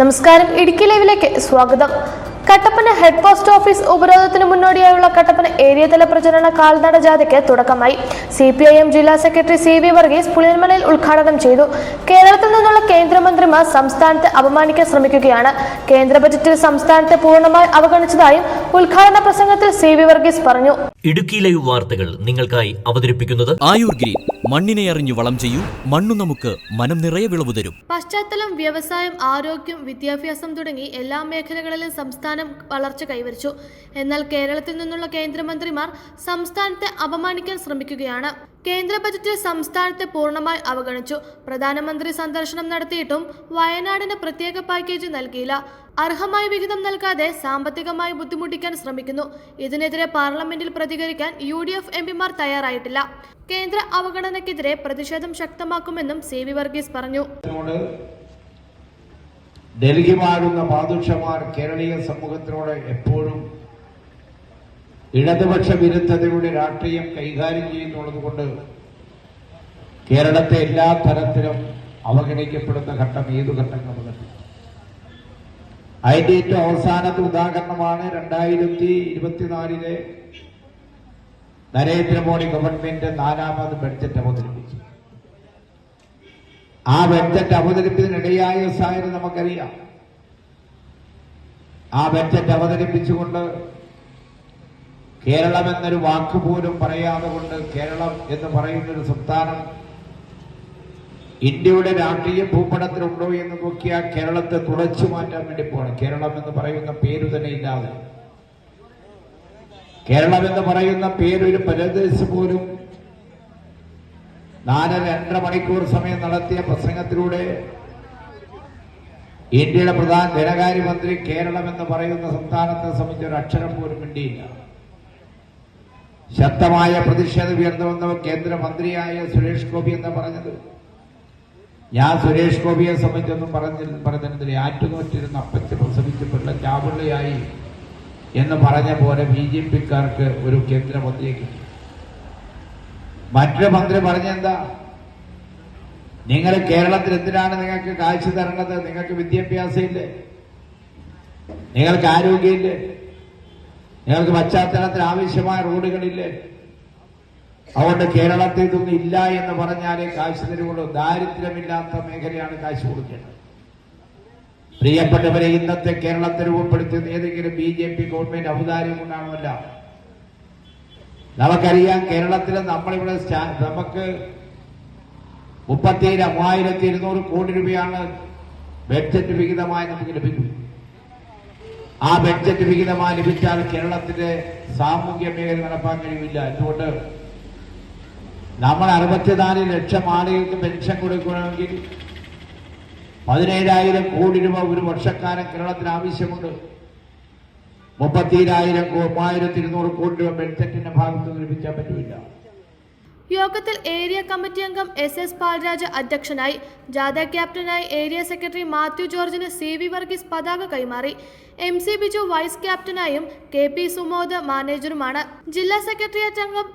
നമസ്കാരം. ഇടുക്കി ലൈവിലേക്ക് സ്വാഗതം. കട്ടപ്പന ഹെഡ് പോസ്റ്റ് ഓഫീസ് ഉപരോധത്തിന് മുന്നോടിയായുള്ള കട്ടപ്പന ഏരിയതല പ്രചരണ കാൽനട ജാഥയ്ക്ക് തുടക്കമായി. സി പി ഐ എം ജില്ലാ സെക്രട്ടറി സി വി വർഗീസ് പുളിയന്മലയിൽ ഉദ്ഘാടനം ചെയ്തു. കേരളത്തിൽ നിന്നുള്ള കേന്ദ്രമന്ത്രിമാർ സംസ്ഥാനത്തെ അപമാനിക്കാൻ ശ്രമിക്കുകയാണ്. കേന്ദ്ര ബജറ്റിൽ സംസ്ഥാനത്തെ പൂർണമായി അവഗണിച്ചതായും ഉദ്ഘാടന പ്രസംഗത്തിൽ സി വി വർഗീസ് പറഞ്ഞു. ഇടുക്കി ലൈവ് വാർത്തകൾ നിങ്ങൾക്കായി അവതരിപ്പിക്കുന്നത് ആയുർ ഗ്രീൻ. മണ്ണിനെ അറിഞ്ഞു വളം ചെയ്യൂ. മണ്ണു നമുക്ക് മനം നിറയെ വിളവ് തരും. പശ്ചാത്തലം വ്യവസായം ആരോഗ്യം വിദ്യാഭ്യാസം തുടങ്ങി എല്ലാ മേഖലകളിലും സംസ്ഥാനം വളർച്ച കൈവരിച്ചു. എന്നാൽ കേരളത്തിൽ നിന്നുള്ള കേന്ദ്രമന്ത്രിമാർ സംസ്ഥാനത്തെ അപമാനിക്കാൻ ശ്രമിക്കുകയാണ്. കേന്ദ്ര ബജറ്റ് സംസ്ഥാനത്തെ പൂർണമായി അവഗണിച്ചു. പ്രധാനമന്ത്രി സന്ദർശനം നടത്തിയിട്ടും വയനാടിന് പ്രത്യേക പാക്കേജ് നൽകിയില്ല. അർഹമായ വിഹിതം നൽകാതെ സാമ്പത്തികമായി ബുദ്ധിമുട്ടിക്കാൻ ശ്രമിക്കുന്നു. ഇതിനെതിരെ പാർലമെന്റിൽ പ്രതികരിക്കാൻ യു ഡി എഫ് എംപിമാർ തയ്യാറായിട്ടില്ല. കേന്ദ്ര അവഗണനയ്ക്കെതിരെ പ്രതിഷേധം ശക്തമാക്കുമെന്നും സി വി വർഗീസ് പറഞ്ഞു. ഡൽഹി മാറുന്ന പാദുഷമാർ കേരളീയ സമൂഹത്തിനോട് എപ്പോഴും ഇടതുപക്ഷ വിരുദ്ധതയുടെ രാഷ്ട്രീയം കൈകാര്യം ചെയ്യുന്നുള്ളത് കൊണ്ട് കേരളത്തെ എല്ലാ തരത്തിലും അവഗണിക്കപ്പെടുന്ന ഘട്ടം ഏതു ഘട്ടങ്ങളും അതിന്റെ ഏറ്റവും അവസാനത്തെ ഉദാഹരണമാണ് രണ്ടായിരത്തി ഇരുപത്തിനാലിലെ നരേന്ദ്രമോദി ഗവൺമെന്റ് നാലാമത് ബഡ്ജറ്റ് അവതരിപ്പിച്ചു. ആ ബഡ്ജറ്റ് അവതരിപ്പിച്ചതിനിടയായ സാഹചര്യം നമുക്കറിയാം. ആ ബഡ്ജറ്റ് അവതരിപ്പിച്ചുകൊണ്ട് കേരളം എന്നൊരു വാക്ക് പോലും പറയാതെ കൊണ്ട് കേരളം എന്ന് പറയുന്ന ഒരു സംസ്ഥാനം ഇന്ത്യയുടെ രാഷ്ട്രീയ ഭൂപടത്തിലുണ്ടോ എന്ന് നോക്കിയാൽ കേരളത്തെ തുടച്ചു മാറ്റാൻ വേണ്ടി പോണം കേരളം എന്ന് പറയുന്ന പേര് തന്നെ ഇല്ലാതെ. കേരളം എന്ന് പറയുന്ന പേരൊരു പരദേശ പോലും നാല് രണ്ടര മണിക്കൂർ സമയം നടത്തിയ പ്രസംഗത്തിലൂടെ ഇന്ത്യയുടെ പ്രധാന ധനകാര്യമന്ത്രി കേരളം എന്ന് പറയുന്ന സംസ്ഥാനത്തെ സംബന്ധിച്ച് ഒരു അക്ഷരം പോലും വേണ്ടിയില്ല ശക്തമായ പ്രതിഷേധം ഉയർന്നുവന്ന കേന്ദ്രമന്ത്രിയായ സുരേഷ് ഗോപി എന്ന് പറഞ്ഞത്? ഞാൻ സുരേഷ് ഗോപിയെ സംബന്ധിച്ചൊന്നും പറഞ്ഞ പറഞ്ഞിരുന്നില്ല ആറ്റുനോറ്റിരുന്ന അപ്പച്ച് പ്രസവിച്ച് പിള്ള ചാവുള്ളയായി എന്ന് പറഞ്ഞ പോലെ ബി ജെ പിക്കാർക്ക് ഒരു കേന്ദ്രമന്ത്രിയെ കിട്ടി മറ്റൊരു മന്ത്രി പറഞ്ഞെന്താ? നിങ്ങൾ കേരളത്തിൽ എന്തിനാണ് നിങ്ങൾക്ക് കാഴ്ച തരേണ്ടത്? നിങ്ങൾക്ക് വിദ്യാഭ്യാസം ഇല്ലേ നിങ്ങൾക്ക് ആരോഗ്യമില്ലേ? നിങ്ങൾക്ക് പശ്ചാത്തലത്തിൽ ആവശ്യമായ റോഡുകളില്ലേ? അതുകൊണ്ട് കേരളത്തിൽ ഇതൊന്നും ഇല്ല എന്ന് പറഞ്ഞാലേ കാശ് തരുള്ളൂ. ദാരിദ്ര്യമില്ലാത്ത മേഖലയാണ് കാശ് കൊടുക്കേണ്ടത്. പ്രിയപ്പെട്ടവരെ ഇന്നത്തെ കേരളത്തെ രൂപപ്പെടുത്തുന്ന ഏതെങ്കിലും ബി ജെ പി ഗവൺമെന്റ് ഔദാര്യം കൊണ്ടാണല്ല? നമുക്കറിയാം കേരളത്തിൽ നമ്മളിവിടെ നമുക്ക് മുപ്പത്തിയേഴ് മൂവായിരത്തി ഇരുന്നൂറ് കോടി രൂപയാണ് ബഡ്ജറ്റ് വിഹിതമായി നമുക്ക് ലഭിക്കും ആ ബഡ്ജറ്റ് വിഹിതമായി ലഭിച്ചാൽ കേരളത്തിന്റെ സാമൂഹ്യ മേഖല നടപ്പാൻ കഴിയില്ല. എന്തുകൊണ്ട്? നമ്മൾ അറുപത്തിനാല് ലക്ഷം ആളുകൾക്ക് പെൻഷൻ കൊടുക്കണമെങ്കിൽ പതിനേഴായിരം കോടി രൂപ ഒരു വർഷക്കാലം കേരളത്തിന് ആവശ്യമുണ്ട്. മുപ്പത്തിരായിരം മൂവായിരത്തി ഇരുന്നൂറ് കോടി രൂപ ബഡ്ജറ്റിന്റെ ഭാഗത്ത് ലഭിക്കാൻ പറ്റില്ല. യോഗത്തിൽ ഏരിയ കമ്മിറ്റി അംഗം എസ് എസ് പാൽരാജ് അധ്യക്ഷനായി ജാഥ ക്യാപ്റ്റനായി ഏരിയ സെക്രട്ടറി മാത്യു ജോർജിന് സി വി വർഗീസ് പതാക കൈമാറി. എം സി ബിജു വൈസ് ക്യാപ്റ്റനായും കെ പി സുമോദ് മാനേജറുമാണ്. ജില്ലാ സെക്രട്ടേറിയറ്റ് അംഗം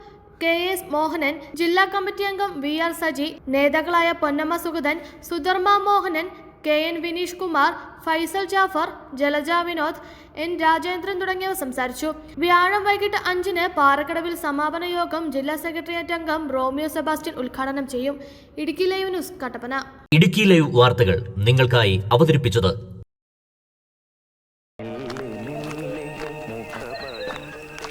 കെ എസ് മോഹനൻ ജില്ലാ കമ്മിറ്റി അംഗം വി ആർ സജി നേതാക്കളായ Ponnamma Sugathan Sudharma Mohanan K N Vineesh Kumar Faisal Jafar Jalaja Vinod N Rajendran തുടങ്ങിയവർ സംസാരിച്ചു. വ്യാഴം വൈകിട്ട് അഞ്ചിന് പാറക്കടവിൽ സമാപന യോഗം ജില്ലാ സെക്രട്ടേറിയറ്റ് അംഗം റോമിയോ സെബാസ്റ്റ്യൻ ഉദ്ഘാടനം ചെയ്യും. Idukki live news Kattappana. Idukki live വാർത്തകൾ നിങ്ങൾക്കായി അവതരിപ്പിച്ചത്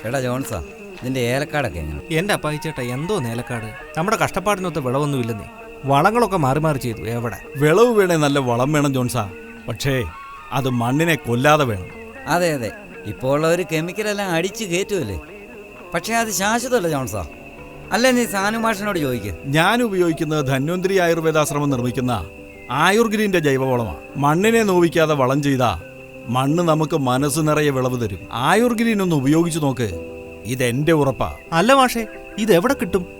എടാ ജോൺസാ നിന്റെ ഏലക്കാടൊക്കെ എങ്ങനെ? എന്റെ അപ്പായിച്ചേട്ടാ എന്തോ നേലക്കാട്. നമ്മുടെ കഷ്ടപ്പാടിനൊത്ത് വിളവൊന്നുമില്ലെന്നേ. വളങ്ങളൊക്കെ മാറി മാറി ചെയ്തു എവിടെ? വിളവ് വേണേ നല്ല വളം വേണം ജോൺസാ. പക്ഷേ അത് മണ്ണിനെ കൊല്ലാതെ വേണം. അതെ അതെ. ഇപ്പോൾ ഒരു കെമിക്കലെല്ലാം അടിച്ച് കയറ്റുമല്ലേ പക്ഷേ അത് ശാശ്വതമല്ല ജോൺസാ. അല്ല നീ സാനുമാഷനോട് ചോദിക്കും. ഞാൻ ഉപയോഗിക്കുന്നത് ധന്വന്തിരി ആയുർവേദാശ്രമം നിർമ്മിക്കുന്ന ആയുർഗിരിന്റെ ജൈവവളമാണ് മണ്ണിനെ നോവിക്കാതെ വളം ചെയ്താ മണ്ണ് നമുക്ക് മനസ്സ് നിറയെ വിളവ് തരും. ആയുർഗിരിനൊന്ന് ഒന്ന് ഉപയോഗിച്ചു നോക്ക്. ഇതെന്റെ ഉറപ്പാ. അല്ല മാഷേ ഇത് എവിടെ കിട്ടും?